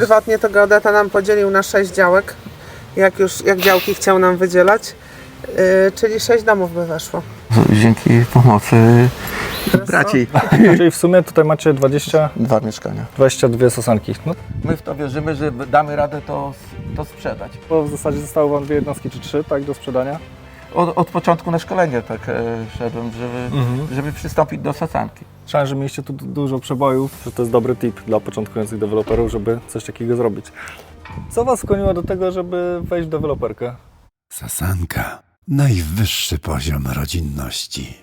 Pierwotnie to geodeta nam podzielił na sześć działek, jak już jak działki chciał nam wydzielać, yy, czyli sześć domów by weszło. Dzięki pomocy braci. Czyli w sumie tutaj macie 20, Dwa mieszkania. 22 sosanki. No My w to wierzymy, że damy radę to, to sprzedać. bo w zasadzie zostały Wam dwie jednostki czy trzy, tak, do sprzedania. Od, od początku na szkolenie tak e, szedłem, żeby, Mhm. żeby przystąpić do sasanki. Słyszałem, że mieliście tu du- dużo przebojów, że to jest dobry tip dla początkujących deweloperów, żeby coś takiego zrobić. Co Was skłoniło do tego, żeby wejść w deweloperkę? Sasanka. Najwyższy poziom rodzinności.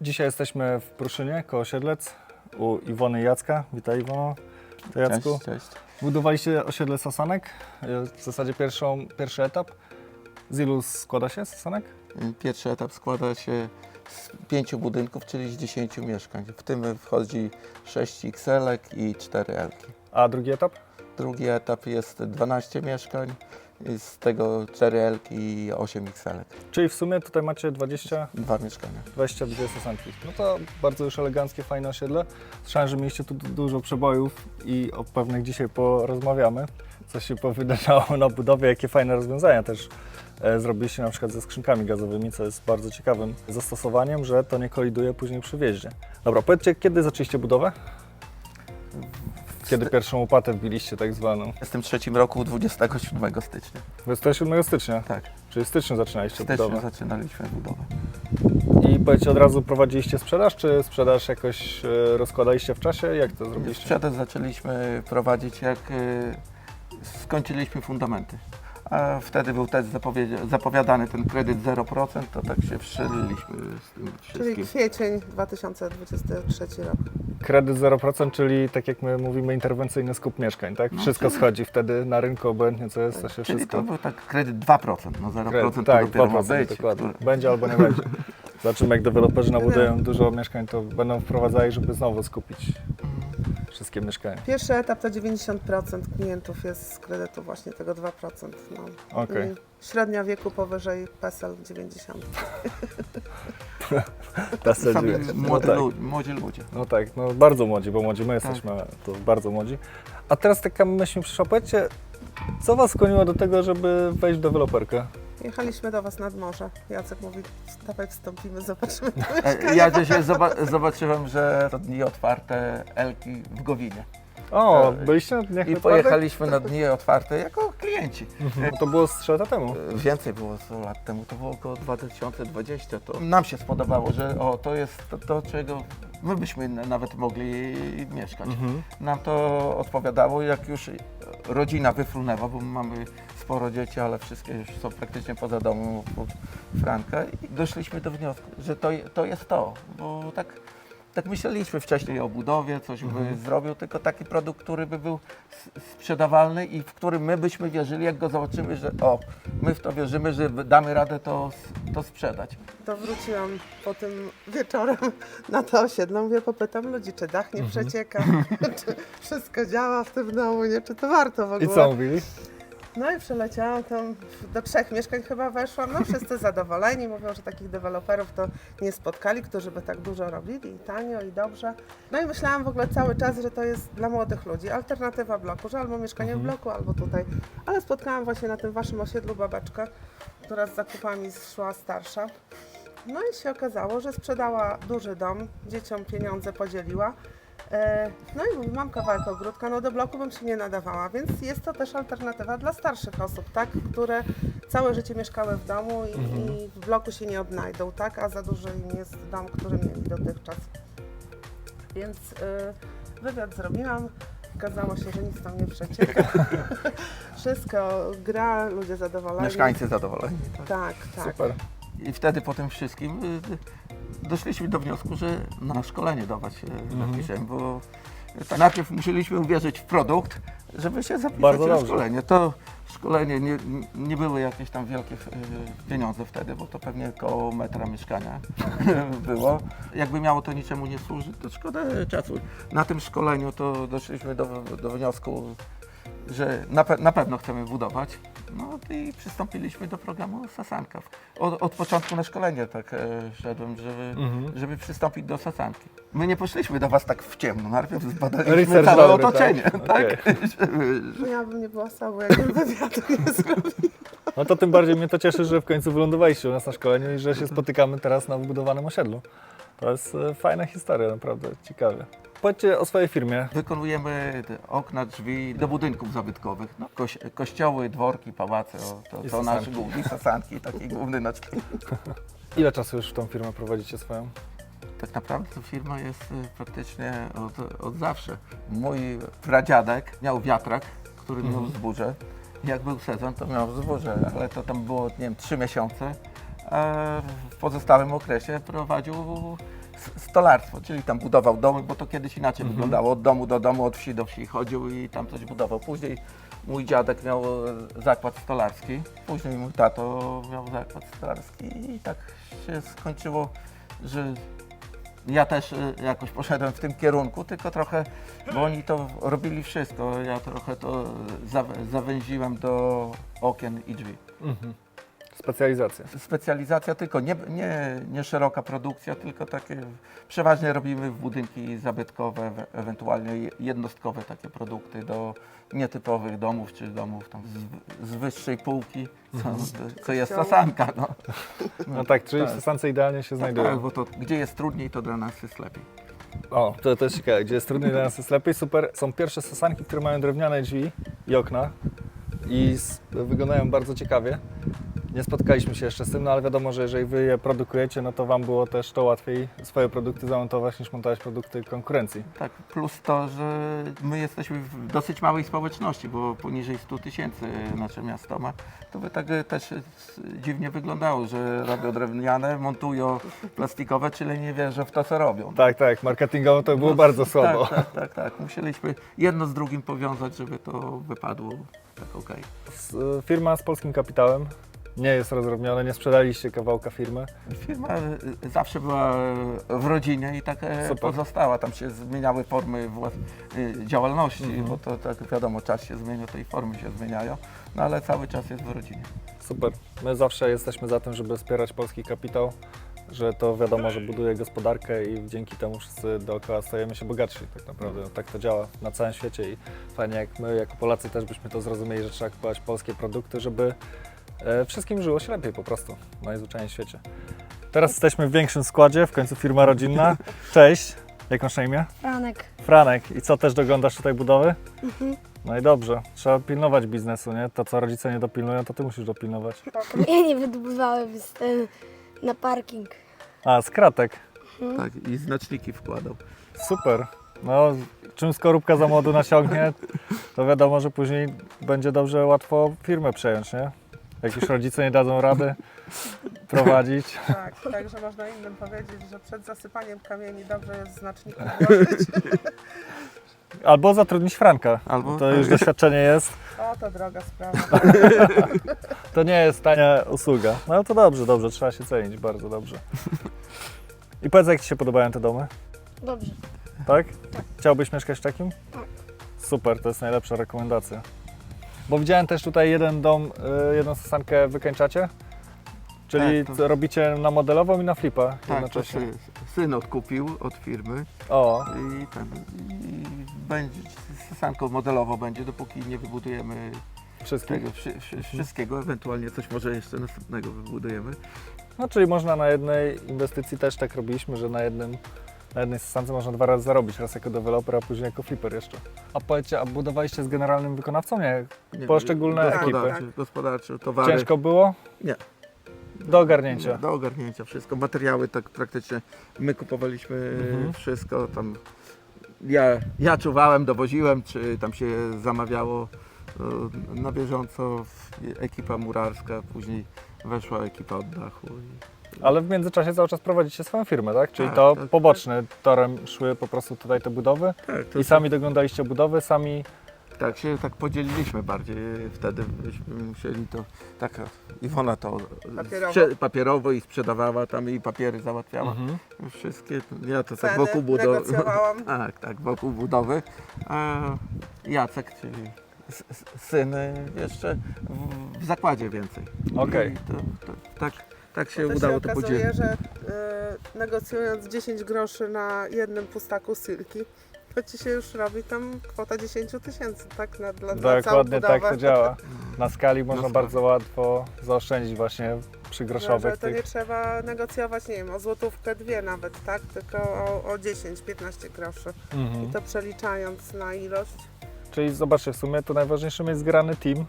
Dzisiaj jesteśmy w Pruszynie, koło Siedlec, u Iwony i Jacka. Witaj Iwono. To Jacku. Cześć, cześć. Budowaliście osiedle Sasanek, e, w zasadzie pierwszą, pierwszy etap. Z ilu składa się Sasanek? Pierwszy etap składa się z pięciu budynków, czyli z 10 mieszkań. W tym wchodzi 6 XL i 4 L. A drugi etap? Drugi etap jest 12 mieszkań, z tego 4 L i 8 XL. Czyli w sumie tutaj macie 20, Dwa mieszkania. 22 Sasanki. No to bardzo już eleganckie, fajne osiedle. Słyszałem, że mieliście tu du- dużo przebojów i o pewnych dzisiaj porozmawiamy. Co się powydarzało na budowie, jakie fajne rozwiązania też e, zrobiliście na przykład ze skrzynkami gazowymi, co jest bardzo ciekawym zastosowaniem, że to nie koliduje później przy wjeździe. Dobra, powiedzcie, kiedy zaczęliście budowę? Kiedy pierwszą łopatę wbiliście tak zwaną? W tym trzecim roku 27 stycznia. 27 stycznia, Tak, czyli w styczniu zaczynaliście w styczniu budowę. zaczynaliśmy budowę. I powiedzcie, od razu prowadziliście sprzedaż, czy sprzedaż jakoś e, rozkładaliście w czasie? Jak to zrobiliście? Sprzedaż zaczęliśmy prowadzić jak y, skończyliśmy fundamenty. A wtedy był też zapowiadany ten kredyt 0%, to tak się wszczeliliśmy z tym Czyli wszystkim. kwiecień 2023 rok. Kredyt 0%, czyli tak jak my mówimy, interwencyjny skup mieszkań, tak? Wszystko schodzi wtedy na rynku obojętnie co jest, to się No, Czyli wszystko... to był tak kredyt 2%, no 0% Kredyt, to tak, dopiero ma 2%, być. dokładnie. które- Będzie albo nie będzie. Zobaczymy, jak deweloperzy nabudują dużo mieszkań, to będą wprowadzali, żeby znowu skupić wszystkie mieszkania. Pierwszy etap to 90% klientów jest z kredytu właśnie tego 2%. No. Okej. I Średnia wieku powyżej PESEL 90. Ta Sami serio. młodzi, tak. lu- młodzi ludzie. No tak, no bardzo młodzi, bo młodzi my jesteśmy, to bardzo młodzi. A teraz taka myśl mi przyszła, powiedzcie, co Was skłoniło do tego, żeby wejść w deweloperkę? Jechaliśmy do Was nad morze. Jacek mówi, dawaj wstąpimy, zobaczymy. E, Ja dzisiaj zoba- zobaczyłem, że to dni otwarte Elki w Gowinie. O, E, byliście na dniach I pojechaliśmy na dni otwarte jako klienci. Mhm. To było z 3 lata temu. Więcej było 100 lat temu, to było około 2020. To nam się spodobało, że o, to jest to, to czego my byśmy na- nawet mogli mieszkać. Mhm. Nam to odpowiadało, jak już rodzina wyfrunęła, bo mamy sporo dzieci, ale wszystkie już są praktycznie poza domem po Franka i doszliśmy do wniosku, że to, to jest to, bo tak, tak myśleliśmy wcześniej o budowie, coś by zrobił, tylko taki produkt, który by był sprzedawalny i w którym my byśmy wierzyli, jak go zobaczymy, że o, my w to wierzymy, że damy radę to, to sprzedać. To wróciłam po tym wieczorem na to osiedle. Mówię, popytam ludzi, czy dach nie przecieka, czy wszystko działa w tym domu, nie? czy to warto w I ogóle. co mówili? No i przeleciałam tam, do trzech mieszkań chyba weszłam, no wszyscy zadowoleni, mówią, że takich deweloperów to nie spotkali, którzy by tak dużo robili i tanio i dobrze. No i myślałam w ogóle cały czas, że to jest dla młodych ludzi, alternatywa bloku, że albo mieszkanie w bloku, albo tutaj. Ale spotkałam właśnie na tym waszym osiedlu babeczkę, która z zakupami szła starsza. No i się okazało, że sprzedała duży dom, dzieciom pieniądze podzieliła. E, No i mówi, mam kawałek ogródka, no do bloku bym się nie nadawała, więc jest to też alternatywa dla starszych osób, tak, które całe życie mieszkały w domu i, i w bloku się nie odnajdą, tak, a za duży im jest dom, który mieli dotychczas. Więc y, wywiad zrobiłam, okazało się, że nic tam nie przecieka. Wszystko gra, ludzie zadowoleni. Mieszkańcy zadowoleni. Tak, tak. Super. I wtedy po tym wszystkim y, doszliśmy do wniosku, że na szkolenie dawać się zapiszemy, bo tak, najpierw musieliśmy uwierzyć w produkt, żeby się zapisać Bardzo na szkolenie. To szkolenie nie, nie były jakieś tam wielkie y, pieniądze wtedy, bo to pewnie około metra mieszkania było. Jakby miało to niczemu nie służyć, to szkoda czasu. Na tym szkoleniu to doszliśmy do, do wniosku, że na, pe- na pewno chcemy budować. No i przystąpiliśmy do programu Sasanka. Od, od początku na szkolenie tak e, szedłem, żeby, Mhm. żeby przystąpić do Sasanki. My nie poszliśmy do Was tak w ciemno, najpierw zbadaliśmy Research całe dobry, otoczenie. tak? Tak? Okej. Żeby, No ja bym nie była sobą, jakbym wywiadu nie zrobiła. No to tym bardziej mnie to cieszy, że w końcu wylądowaliście u nas na szkoleniu i że się spotykamy teraz na wybudowanym osiedlu. To jest e, fajna historia, naprawdę ciekawie. Powiedzcie o swojej firmie. Wykonujemy okna, drzwi do budynków zabytkowych. No, koś, kościoły, dworki, pałace. O, to to nasz główny sasanki, taki główny nasz Ile czasu już tą firmę prowadzicie swoją? Tak naprawdę to firma jest y, praktycznie od, od zawsze. Mój pradziadek miał wiatrak, który miał zburze. Jak był sezon, to miał zburze, ale to tam było, nie wiem, trzy miesiące. A w pozostałym okresie prowadził stolarstwo, czyli tam budował domy, bo to kiedyś inaczej wyglądało. Od domu do domu, od wsi do wsi chodził i tam coś budował. Później mój dziadek miał e, zakład stolarski, później mój tato miał zakład stolarski i tak się skończyło, że ja też y, jakoś poszedłem w tym kierunku, tylko trochę, bo oni to robili wszystko. Ja trochę to zaw- zawęziłem do okien i drzwi. Mhm. Specjalizacja. Specjalizacja tylko, nie, nie, nie szeroka produkcja, tylko takie, przeważnie robimy w budynki zabytkowe, ewentualnie je- jednostkowe takie produkty do nietypowych domów, czy domów tam z, z wyższej półki, co, co jest sasanka. No. No tak, czyli w tak. Sasance idealnie się Tak, znajdują. bo to gdzie jest trudniej, to dla nas jest lepiej. O, to też ciekawe, gdzie jest trudniej, dla nas jest lepiej. Super. Są pierwsze sasanki, które mają drewniane drzwi i okna i s- wyglądają bardzo ciekawie. Nie spotkaliśmy się jeszcze z tym, no ale wiadomo, że jeżeli wy je produkujecie, no to wam było też to łatwiej swoje produkty zamontować niż montować produkty konkurencji. Tak, plus to, że my jesteśmy w dosyć małej społeczności, bo poniżej 100 tysięcy nasze miasto ma, to by tak też dziwnie wyglądało, że robią drewniane, montują plastikowe, czyli nie wierzą w to, co robią. Tak, tak, marketingowo to było bardzo słabo. Tak, tak, tak, tak. Musieliśmy jedno z drugim powiązać, żeby to wypadło tak okej. S- Firma z polskim kapitałem nie jest rozrobniona, nie sprzedaliście kawałka firmy. Firma e, zawsze była e, w rodzinie i tak e, Super. pozostała. Tam się zmieniały formy e, działalności, Mhm. bo to tak wiadomo, czas się zmienia, to i formy się zmieniają, no ale cały czas jest w rodzinie. Super. My zawsze jesteśmy za tym, żeby wspierać polski kapitał, że to wiadomo, że buduje gospodarkę i dzięki temu wszyscy dookoła stajemy się bogatsi tak naprawdę. Tak to działa na całym świecie i fajnie jak my jako Polacy też byśmy to zrozumieli, że trzeba kupować polskie produkty, żeby e, wszystkim żyło się lepiej po prostu w najzwyczajniej w świecie. Teraz jesteśmy w większym składzie, w końcu firma rodzinna. Cześć, jak masz na imię? Franek. Franek. I co, też doglądasz tutaj budowy? No i dobrze, trzeba pilnować biznesu, nie? To, co rodzice nie dopilnują, to ty musisz dopilnować. Ja nie wydobywałem z, e, na parking. A, z kratek. Tak, i znaczniki wkładał. Super. No, czym skorupka za młodu nasiągnie, to wiadomo, że później będzie dobrze łatwo firmę przejąć, nie? Jak już rodzice nie dadzą rady prowadzić. Tak, także można innym powiedzieć, że przed zasypaniem kamieni dobrze jest znaczników włożyć. Albo zatrudnić Franka. Albo- To już doświadczenie jest. O, to droga sprawa. To nie jest tania usługa. No to dobrze, dobrze, trzeba się cenić, bardzo dobrze. I powiedz, jak Ci się podobają te domy, Dobrze. tak? Chciałbyś mieszkać w takim? Tak. Super, to jest najlepsza rekomendacja. Bo widziałem też tutaj jeden dom, y, jedną sasankę wykańczacie. Czyli Tak, to- robicie na modelową i na flipa Tak, to jednocześnie. sy, syn odkupił od firmy O, i, ten, i będzie, sanką modelowo będzie, dopóki nie wybudujemy wszystkich. tego wszy, wszy, wszystkiego, ewentualnie coś może jeszcze następnego wybudujemy. No czyli można na jednej inwestycji też tak robiliśmy, że na jednym na jednej sesance można dwa razy zarobić, raz jako deweloper, a później jako flipper jeszcze. A powiedzcie, a budowaliście z generalnym wykonawcą? Nie. Nie, Poszczególne gospodarczy, ekipy. Gospodarczy, towary. Ciężko było? Nie. Do ogarnięcia. Do ogarnięcia wszystko. Materiały tak praktycznie my kupowaliśmy Mhm. wszystko. Tam ja, ja czuwałem, dowoziłem, czy tam się zamawiało e, na bieżąco. Ekipa murarska, później weszła ekipa od dachu. I, Ale w międzyczasie cały czas prowadzicie swoją firmę, tak? Czyli Tak, to tak. poboczny torem szły po prostu tutaj te budowy tak, to i sami doglądaliście budowy, sami... Tak się tak podzieliliśmy bardziej. Wtedy byśmy musieli to tak Iwona to Papierowo. sprze- papierowo i sprzedawała tam i papiery załatwiała. Mhm. Wszystkie. Ja to tak Ceny wokół budowy. negocjowałam. Tak, tak, wokół budowy. A Jacek, czyli s- s- syn jeszcze w, w zakładzie więcej. Okej. I To, to, tak, tak się To udało się to okazuje, podzielić. że y, negocjując 10 groszy na jednym pustaku silki, to ci się już robi tam kwota 10 tysięcy, tak? Na, dla, dla całą Dokładnie tak to działa. Na skali można skali. bardzo łatwo zaoszczędzić właśnie przy No, groszowych że to nie tych. trzeba negocjować, nie wiem, o złotówkę, dwie nawet, tak? Tylko o, o 10-15 groszy. Mhm. I to przeliczając na ilość. Czyli zobaczcie, w sumie to najważniejszym jest zgrany team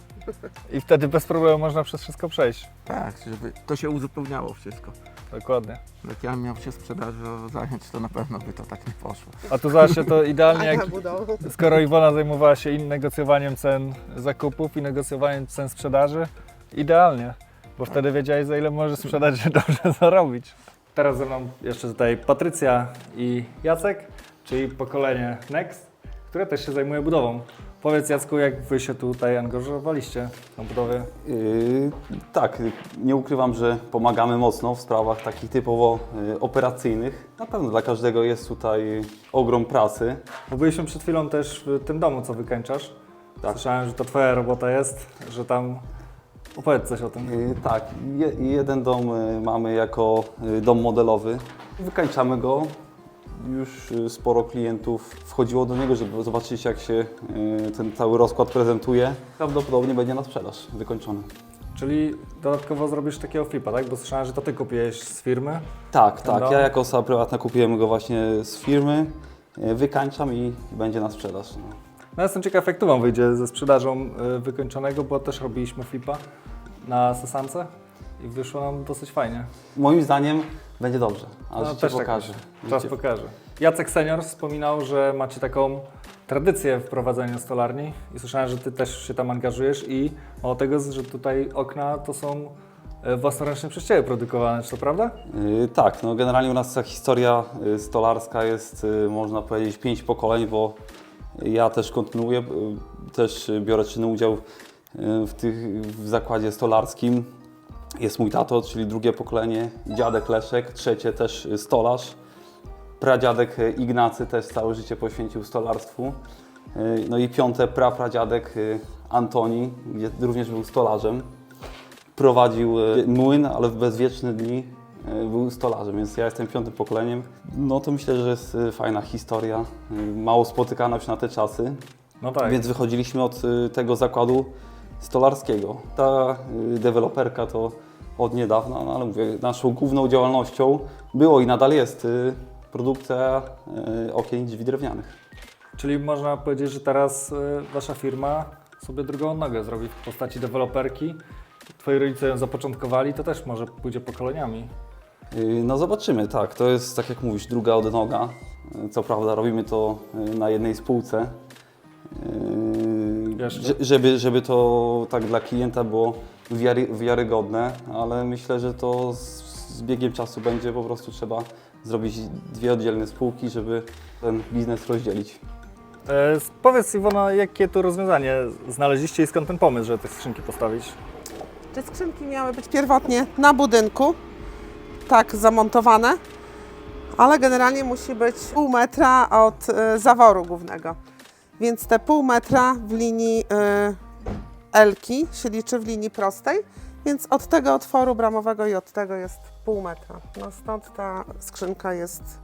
i wtedy bez problemu można przez wszystko przejść. Tak, żeby to się uzupełniało wszystko. Dokładnie. Jak ja miał się sprzedażą zająć, to na pewno by to tak nie poszło. A tu zobaczcie, to idealnie A jak budowę. skoro Iwona zajmowała się i negocjowaniem cen zakupów i negocjowaniem cen sprzedaży, idealnie, bo wtedy wiedziałeś za ile możesz sprzedać, żeby dobrze zarobić. Teraz ze mną jeszcze tutaj Patrycja i Jacek, czyli pokolenie Next, które też się zajmuje budową. Powiedz Jacku, jak wy się tutaj angażowaliście na budowie? Yy, tak, nie ukrywam, że pomagamy mocno w sprawach takich typowo yy, operacyjnych. Na pewno dla każdego jest tutaj ogrom pracy. Bo byliśmy przed chwilą też w tym domu, co wykańczasz. Tak. Słyszałem, że to twoja robota jest, że tam... Opowiedz coś o tym. Yy, tak, je, jeden dom yy, mamy jako yy, dom modelowy. Wykańczamy go. Już yy, sporo klientów wchodziło do niego, żeby zobaczyć jak się yy, ten cały rozkład prezentuje. Prawdopodobnie będzie na sprzedaż wykończony. Czyli dodatkowo zrobisz takiego flipa, tak? Bo słyszałem, że to ty kupiłeś z firmy. Tak, tak. dom? Ja jako osoba prywatna kupiłem go właśnie z firmy. Yy, Wykańczam i będzie na sprzedaż. No. No jestem ciekaw, jak tu wam wyjdzie ze sprzedażą y, wykończonego, bo też robiliśmy flipa na Sasance i wyszło nam dosyć fajnie. Moim zdaniem będzie dobrze, ale No, też tak pokaże. Czas Życie- pokaże. Jacek Senior wspominał, że macie taką tradycję w prowadzeniu stolarni i słyszałem, że ty też się tam angażujesz i mało tego, że tutaj okna to są y, własnoręcznie przez ciebie produkowane, czy to prawda? Yy, tak, no generalnie u nas ta historia yy, stolarska jest, yy, można powiedzieć, pięć pokoleń, bo ja też kontynuuję, yy, też biorę czynny udział yy, w, tych, w zakładzie stolarskim. Jest mój tato, czyli drugie pokolenie, dziadek Leszek, trzecie też stolarz. Pradziadek Ignacy też całe życie poświęcił stolarstwu. Yy, No i piąte, prapradziadek yy, Antoni, gdzie również był stolarzem. Prowadził e, młyn, ale w bezwieczne dni był stolarzem, więc ja jestem piątym pokoleniem. No to myślę, że jest fajna historia, mało spotykana już na te czasy, No tak. więc wychodziliśmy od tego zakładu stolarskiego. Ta e, deweloperka to od niedawna, no ale mówię, naszą główną działalnością było i nadal jest e, produkcja e, okien i drzwi drewnianych. Czyli można powiedzieć, że teraz y, wasza firma sobie drugą nogę zrobi w postaci deweloperki. Twoi rodzice ją zapoczątkowali, to też może pójdzie pokoleniami. No zobaczymy, tak. To jest, tak jak mówisz, druga odnoga. Co prawda robimy to na jednej spółce. Że- Żeby, żeby to tak dla klienta było wiary, wiarygodne, ale myślę, że to z, z biegiem czasu będzie po prostu trzeba zrobić dwie oddzielne spółki, żeby ten biznes rozdzielić. E, powiedz Iwona, jakie tu rozwiązanie znaleźliście i skąd ten pomysł, żeby te skrzynki postawić? Te skrzynki miały być pierwotnie na budynku, tak zamontowane, ale generalnie musi być pół metra od y, zaworu głównego. Więc te pół metra w linii y, Elki się liczy w linii prostej, więc od tego otworu bramowego i od tego jest pół metra. No stąd ta skrzynka jest y,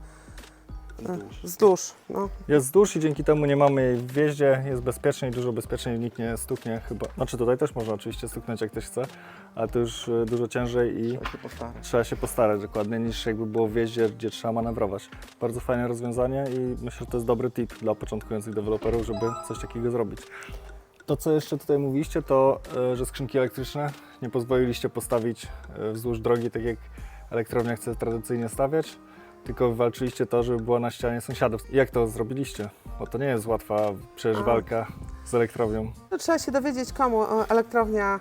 wzdłuż. No. Jest wzdłuż i dzięki temu nie mamy jej w wjeździe, jest bezpieczniej, dużo bezpieczniej, nikt nie stuknie chyba. Znaczy tutaj też można oczywiście stuknąć jak ktoś chce, ale to już e, dużo ciężej i Trzeba się postarać. trzeba się postarać dokładnie niż jakby było w wjeździe, gdzie trzeba manewrować. Bardzo fajne rozwiązanie i myślę, że to jest dobry tip dla początkujących deweloperów, żeby coś takiego zrobić. To, co jeszcze tutaj mówiliście, to, e, że skrzynki elektryczne nie pozwoliliście postawić e, wzdłuż drogi, tak jak elektrownia chce tradycyjnie stawiać, tylko walczyliście to, żeby była na ścianie sąsiadów. Jak to zrobiliście? Bo to nie jest łatwa przecież A. walka z elektrownią. No, trzeba się dowiedzieć, komu elektrownia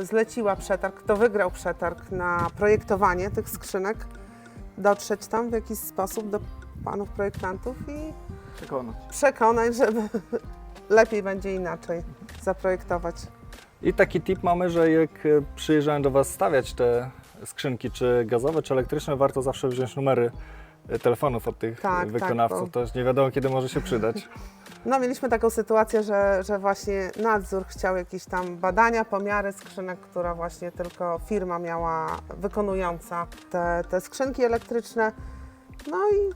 y, zleciła przetarg, kto wygrał przetarg na projektowanie tych skrzynek, dotrzeć tam w jakiś sposób do panów projektantów i Przekonać. przekonać, żeby lepiej będzie inaczej zaprojektować. I taki tip mamy, że jak e, przyjeżdżają do Was stawiać te skrzynki, czy gazowe, czy elektryczne, warto zawsze wziąć numery e, telefonów od tych Tak, e, tak, wykonawców. bo- To już nie wiadomo, kiedy może się przydać. No mieliśmy taką sytuację, że, że właśnie nadzór chciał jakieś tam badania, pomiary skrzynek, która właśnie tylko firma miała wykonująca te, te skrzynki elektryczne. No i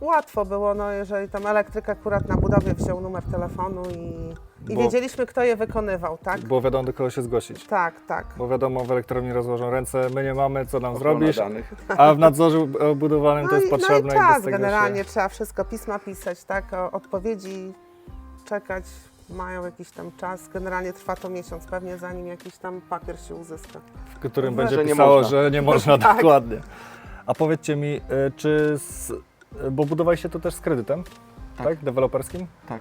łatwo było, no jeżeli tam elektryk akurat na budowie wziął numer telefonu i, i Bo- wiedzieliśmy, kto je wykonywał, tak? Było wiadomo, do kogo się zgłosić. Tak, tak. Bo wiadomo, w elektrowni rozłożą ręce, my nie mamy, co nam Ochrona zrobisz, danych. a w nadzorze budowlanym to jest i, potrzebne no i czas, tego generalnie się... trzeba wszystko, pisma pisać, tak, o odpowiedzi czekać, mają jakiś tam czas, generalnie trwa to miesiąc pewnie, zanim jakiś tam papier się uzyska. w którym Że będzie nie pisało, można. że nie można Tak. dokładnie. A powiedzcie mi, y, czy, z, bo budowaliście to też z kredytem, tak, Tak. deweloperskim? Tak.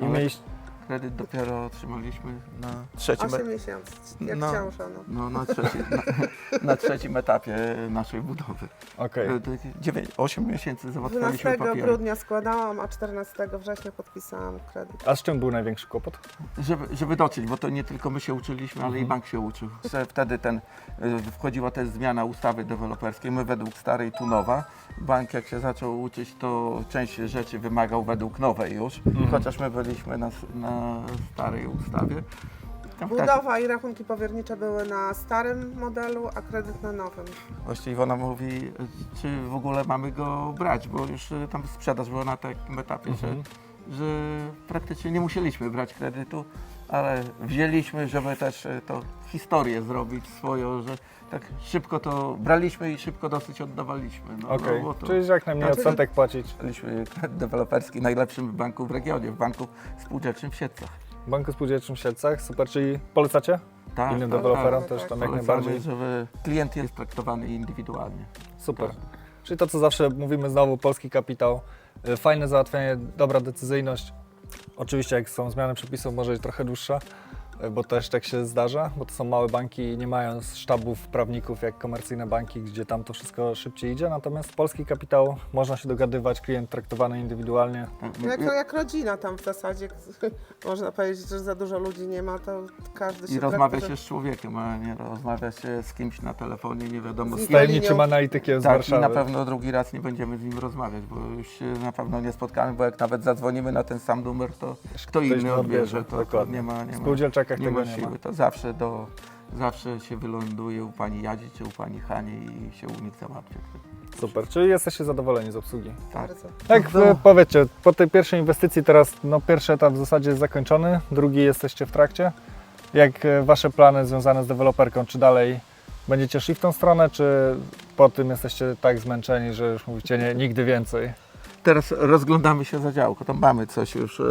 I Ale mieliście, kredyt dopiero otrzymaliśmy na trzecim, 8 miesięcy, jak No. książę, no. no, na, trzeci, na, na trzecim etapie naszej budowy. okej, E, dziewięć- Osiem miesięcy załatwialiśmy 12 papiery. grudnia składałam, a 14 września podpisałam kredyt. a z czym był największy kłopot? Żeby, żeby dotrzeć, bo to nie tylko my się uczyliśmy, ale i bank się uczył. Wtedy ten, y, wchodziła też zmiana ustawy deweloperskiej, my według starej tu nowa. Bank jak się zaczął uczyć, to część rzeczy wymagał według nowej już, chociaż my byliśmy na, s- na starej ustawie. Tam tak, Budowa i rachunki powiernicze były na starym modelu, a kredyt na nowym. właściwie ona mówi, czy w ogóle mamy go brać, bo już y, tam sprzedaż była na takim etapie, że, że praktycznie nie musieliśmy brać kredytu, ale wzięliśmy, żeby też y, to historię zrobić swoją, że tak szybko to braliśmy i szybko dosyć oddawaliśmy. No, Okej, no, bo to czyli jak najmniej tak, odsetek płacić. Byliśmy kredyt deweloperski w najlepszym banku w regionie, w banku spółdzielczym w Siedlcach. W Banku Spółdzielczym w Siedlcach, super, czyli polecacie Tak, innym tak, deweloperom tak. też tam jak Polecamy, najbardziej? żeby klient jest traktowany indywidualnie. Super. Czyli to, co zawsze mówimy znowu, polski kapitał, y, fajne załatwianie, dobra decyzyjność. Oczywiście jak są zmiany przepisów, może być trochę dłuższa, bo też tak się zdarza, bo to są małe banki i nie mają sztabów prawników jak komercyjne banki, gdzie tam to wszystko szybciej idzie. Natomiast polski kapitał, można się dogadywać, klient traktowany indywidualnie. Tak, Jak, jak rodzina tam w zasadzie, można powiedzieć, że za dużo ludzi nie ma, to każdy się I rozmawia traktuje- się z człowiekiem, a nie rozmawia się z kimś na telefonie, nie wiadomo z Z kim. Tajemniczym analitykiem z Tak, i Warszawy. na pewno drugi raz nie będziemy z nim rozmawiać, bo już się na pewno nie spotkamy, bo jak nawet zadzwonimy na ten sam numer, to kto Ktoś inny odbierze, to, to nie ma, nie ma, nie tego ma nie siły. ma. To zawsze, do, zawsze się wyląduje u pani Jadzi czy u pani Hani i się u nich załatwia. Super, czyli jesteście zadowoleni z obsługi. Tak. Bardzo. Tak, No. e, powiedzcie, po tej pierwszej inwestycji teraz, no pierwszy etap w zasadzie jest zakończony, drugi jesteście w trakcie. Jak e, Wasze plany związane z deweloperką, czy dalej będziecie szli w tą stronę, czy po tym jesteście tak zmęczeni, że już mówicie nie, nigdy więcej? Teraz rozglądamy się za działko, tam mamy coś już e,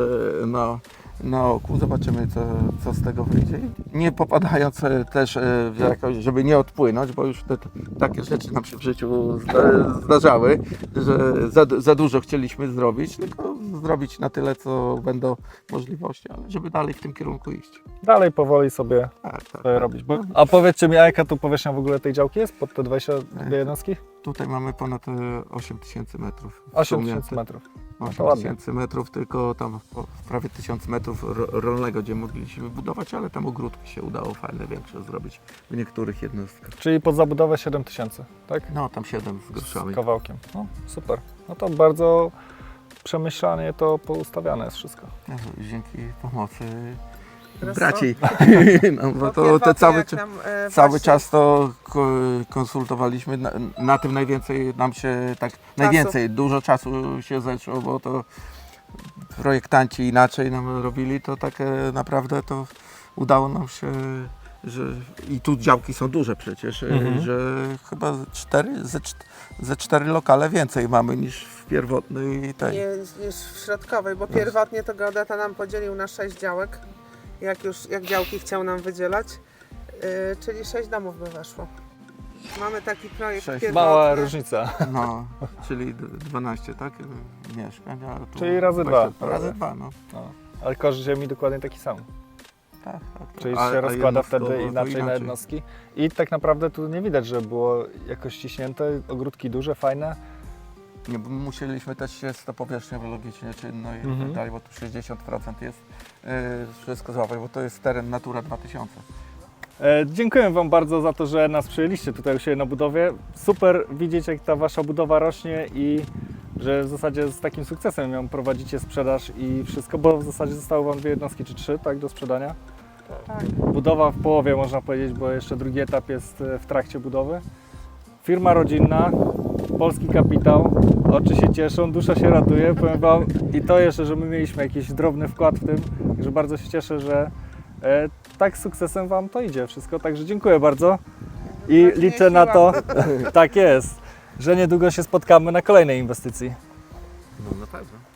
na, na oku, zobaczymy co, co z tego wyjdzie. Nie popadając też e, w jakoś, żeby nie odpłynąć, bo już te, takie rzeczy nam się w życiu zda, zdarzały, że za, za dużo chcieliśmy zrobić, tylko zrobić na tyle, co będą możliwości, ale żeby dalej w tym kierunku iść. Dalej powoli sobie Tak, tak. e, robić. Bo, a powiedzcie mi, a jaka tu powierzchnia w ogóle tej działki jest pod te 22 jednostki? Tutaj mamy ponad e, 8 tysięcy metrów. w 8 sumie. tysięcy metrów. to 8 ładnie. tysięcy metrów, tylko tam o, prawie 1000 metrów ro- rolnego, gdzie mogliśmy budować, ale tam ogródki się udało fajne, większe zrobić w niektórych jednostkach. Czyli pod zabudowę 7 tysięcy, tak? No, tam 7 z groszami. Z kawałkiem. No, super. No to bardzo przemyślanie to poustawiane jest wszystko. Jezu, Dzięki pomocy Teraz braci. No, bo to, to cały, nam, e, cały czas to ko- konsultowaliśmy. Na, na tym najwięcej nam się tak, najwięcej, dużo czasu się zeszło, bo to projektanci inaczej nam robili, to tak naprawdę to udało nam się, że i tu działki są duże przecież, e, Mhm. że chyba cztery, ze, ze cztery lokale więcej mamy niż w pierwotnej tej. Nie, niż w środkowej, bo pierwotnie to geodeta nam podzielił na sześć działek, jak już jak działki chciał nam wydzielać, yy, czyli sześć domów by weszło. Mamy taki projekt Sześć. pierwotny. Mała różnica. No, czyli d- 12, tak? Mieszkań, a tu Czyli razy dwa. 22, Razy dwa, no. No. Ale koszt ziemi dokładnie taki sam. Tak, tak. Czyli A- się a rozkłada wtedy to inaczej, na jednostki. I tak naprawdę tu nie widać, że było jakoś ściśnięte, ogródki duże, fajne. Nie, bo musieliśmy też się z to powierzchnią logicznie czynną i Mhm. tak dalej, bo tu 60% jest yy, wszystko złapać, bo to jest teren Natura 2000. E, dziękuję Wam bardzo za to, że nas przyjęliście tutaj u siebie na budowie. Super widzieć, jak ta Wasza budowa rośnie i że w zasadzie z takim sukcesem ją prowadzicie sprzedaż i wszystko, bo w zasadzie zostały Wam dwie jednostki czy trzy, tak, do sprzedania. Tak. Budowa w połowie można powiedzieć, bo jeszcze drugi etap jest e, w trakcie budowy. Firma rodzinna, polski kapitał, oczy się cieszą, dusza się raduje, powiem Wam. I to jeszcze, że my mieliśmy jakiś drobny wkład w tym, także bardzo się cieszę, że e, tak z sukcesem Wam to idzie wszystko, także dziękuję bardzo i Właśnie liczę na to, tak jest, że niedługo się spotkamy na kolejnej inwestycji. No na pewno.